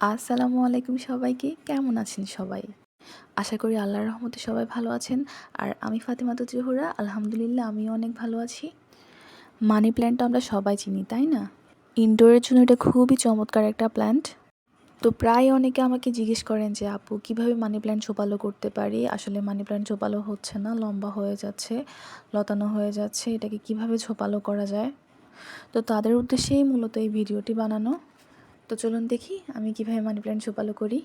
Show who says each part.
Speaker 1: আসসালামু আলাইকুম সবাইকে। কেমন আছেন সবাই? আশা করি আল্লাহর রহমতে সবাই ভালো আছেন। আর আমি ফাতেমাতু জহুরা, আলহামদুলিল্লাহ আমিও অনেক ভালো আছি। মানি প্ল্যান্ট আমরা সবাই চিনি, তাই না? ইনডোরের জন্য এটা খুবই চমৎকার একটা প্ল্যান্ট তো প্রায় অনেকে আমাকে জিজ্ঞেস করেন যে, আপু, কীভাবে মানি প্ল্যান্ট ছোপালো করতে পারি? আসলে মানি প্ল্যান্ট ছোপালো হচ্ছে না, লম্বা হয়ে যাচ্ছে, লতানো হয়ে যাচ্ছে। এটাকে কীভাবে ছোপালো করা যায়? তো তাদের উদ্দেশ্যেই মূলত এই ভিডিওটি বানানো। তো চলুন দেখি আমি কীভাবে মানি প্ল্যান্ট সুপালো করি।